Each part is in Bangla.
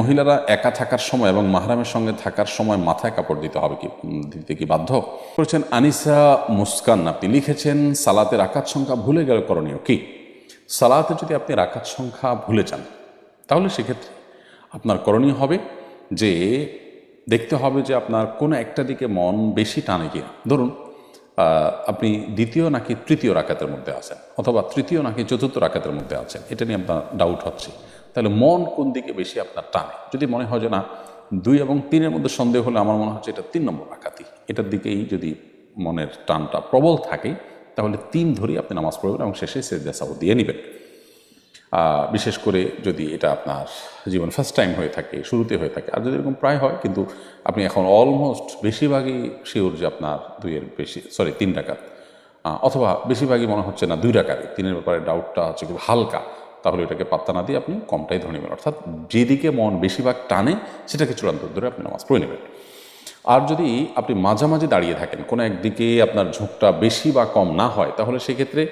মহিলারা একা থাকার সময় এবং মাহরামের সঙ্গে থাকার সময় মাথায় কাপড় দিতে হবে কি দিতে কি বাধ্য? করেছেন আনিসা মুস্কান, আপনি লিখেছেন, সালাতের আকাত সংখ্যা ভুলে গেলে করণীয় কি? সালাতে যদি আপনি রাকাত সংখ্যা ভুলে যান, তাহলে সেক্ষেত্রে আপনার করণীয় হবে যে, দেখতে হবে যে আপনার কোনো একটা দিকে মন বেশি টানে কিনা। ধরুন আপনি দ্বিতীয় নাকি তৃতীয় রাকাতের মধ্যে আছেন, অথবা তৃতীয় নাকি চতুর্থ রাকাতের মধ্যে আছেন, এটা নিয়ে আপনার ডাউট হচ্ছে। তাহলে মন কোন দিকে বেশি আপনার টানে? যদি মনে হয় যে না, দুই এবং তিনের মধ্যে সন্দেহ হলে আমার মনে হচ্ছে এটা তিন নম্বর রাকাতি এটার দিকেই যদি মনের টানটা প্রবল থাকে, তাহলে তিন ধরেই আপনি নামাজ পড়বেন এবং শেষে সেজাসাও দিয়ে নেবেন। বিশেষ করে যদি এটা আপনার জীবন ফার্স্ট টাইম হয়ে থাকে, শুরুতে হয়ে থাকে। আর যদি এরকম প্রায় হয়, কিন্তু আপনি এখন অলমোস্ট বেশিরভাগই শিওর যে আপনার দুইয়ের বেশি সরি তিন ডাকাত। অথবা বেশিরভাগই মনে হচ্ছে না দুই ডাকাতে তিনের ব্যাপারে ডাউটটা হচ্ছে খুব হালকা। তাহলে এটাকে পাত্তা না দিয়ে আপনি কমটাই ধরে নেবেন। অর্থাৎ যেদিকে মন বেশিরভাগ টানে, সেটাকে চূড়ান্ত ধরে আপনি নামাজ পড়ে নেবেন। আর যদি আপনি মাঝামাঝি দাঁড়িয়ে থাকেন, কোনো একদিকে আপনার ঝোঁকটা বেশি বা কম না হয়, তাহলে সেক্ষেত্রে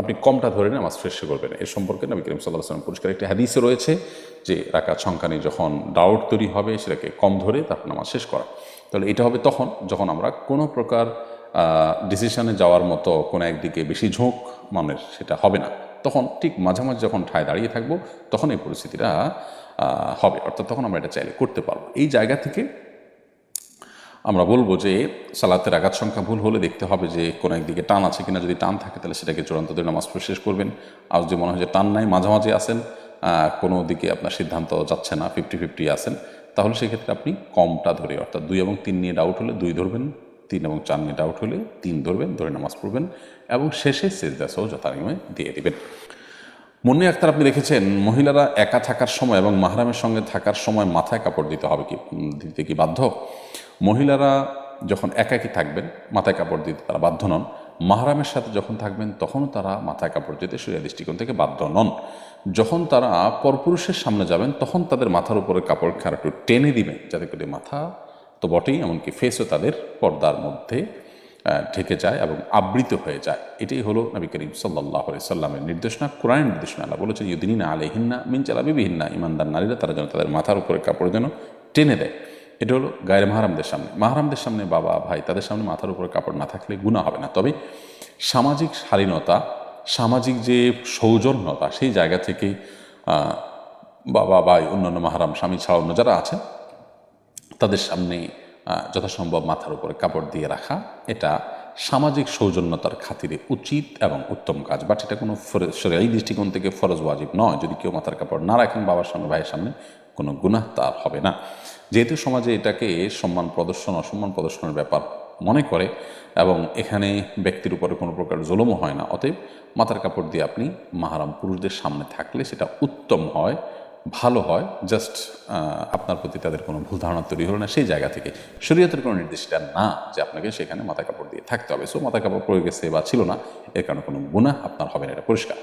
আপনি কমটা ধরে নামাজ শেষ করবেন। এর সম্পর্কে নবী করিম সাল্লাহ সাল্লাম পরিষ্কার একটি হাদিসে রয়েছে যে সংখ্যা নিয়ে যখন ডাউট তৈরি হবে, সেটাকে কম ধরে তারপর নামাজ শেষ করা। তাহলে এটা হবে তখন যখন আমরা কোনো প্রকার ডিসিশনে যাওয়ার মতো কোনো একদিকে বেশি ঝোঁক মনের সেটা হবে না। তখন ঠিক মাঝামাঝি যখন ঠায় দাঁড়িয়ে থাকব তখন এই পরিস্থিতিটা হবে। অর্থাৎ তখন আমরা এটা চাইলে করতে পারব। এই জায়গা থেকে আমরা বলব যে সালাতের আঘাত সংখ্যা ভুল হলে দেখতে হবে যে কোনো একদিকে টান আছে কিনা। যদি টান থাকে তাহলে সেটাকে চূড়ান্ত দিয়ে নামাজ শেষ করবেন। আর যদি মনে হয় যে টান নাই মাঝামাঝি আহ, কোনো দিকে আপনার সিদ্ধান্ত যাচ্ছে না ফিফটি ফিফটি আসেন তাহলে সেক্ষেত্রে আপনি কমটা ধরে অর্থাৎ দুই এবং তিন নিয়ে ডাউট হলে দুই ধরবেন। তিন এবং চার মিনিট আউট হলে তিন ধরবেন, ধরে নামাজ পড়বেন এবং শেষে সেজদা সহ যথানিমে দিয়ে দিবেন। মুন্নি আক্তার, আপনি দেখেছেন মহিলারা একা থাকার সময় এবং মাহরামের সঙ্গে থাকার সময় মাথায় কাপড় দিতে হবে কি দিতে কি বাধ্য? মহিলারা যখন একাকি থাকবেন, মাথায় কাপড় দিতে তারা বাধ্য নন। মাহরামের সাথে যখন থাকবেন, তখনও তারা মাথায় কাপড় দিতে সূর্য দৃষ্টিকোণ থেকে বাধ্য নন। যখন তারা পরপুরুষের সামনে যাবেন, তখন তাদের মাথার উপরে কাপড় খারাপ একটু টেনে দিবেন, যাতে করে মাথা তো বটেই, এমনকি ফেসও তাদের পর্দার মধ্যে ঢেকে যায় এবং আবৃত হয়ে যায়। এটাই হলো নবী করিম সাল্লাহ সাল্লামের নির্দেশনা কোরআন নির্দেশনা। আল্লাহ বলেছেন ইউদিনা আলেহিন্না মিন চালাবি বিহিন্না ইমানদার নারীরা, তারা যেন তাদের মাথার উপরে কাপড় যেন টেনে দেয়। এটা হলো গায়ের মাহারামদের সামনে। মাহারামদের সামনে বাবা, ভাই, তাদের সামনে মাথার উপরে কাপড় না থাকলে গুণা হবে না। তবে সামাজিক শালীনতা, সামাজিক যে সৌজন্যতা, সেই জায়গা থেকে বাবা, ভাই, অন্যান্য মাহারাম, স্বামী ছাড়া অন্য যারা আছেন তাদের সামনে যথাসম্ভব মাথার উপরে কাপড় দিয়ে রাখা। এটা সামাজিক সৌজন্যতার খাতিরে উচিত এবং উত্তম কাজ। বাট এটা কোনো এই দৃষ্টিকোণ থেকে ফরজ ওয়াজিব নয়। যদি কেউ মাথার কাপড় না রাখেন বাবার সামনে, ভাইয়ের সামনে, কোনো গুনাহ তার হবে না। যেহেতু সমাজে এটাকে সম্মান প্রদর্শন, অসম্মান প্রদর্শনের ব্যাপার মনে করে এবং এখানে ব্যক্তির উপরে কোনো প্রকার জুলুমও হয় না, অতএব মাথার কাপড় দিয়ে আপনি মাহারাম পুরুষদের সামনে থাকলে সেটা উত্তম হয়। ভালো হয় জাস্ট আপনার প্রতি তাদের কোনো ভুল ধারণা তৈরি হলো না, সেই জায়গা থেকে শরীয়তের কোনো নির্দেশটা না যে আপনাকে সেখানে মাথা কাপড় দিয়ে থাকতে হবে। সো মাথা কাপড় পড়ে গেছে বা ছিল না, এর কারণে কোনো গুণা আপনার হবে না, এটা পরিষ্কার।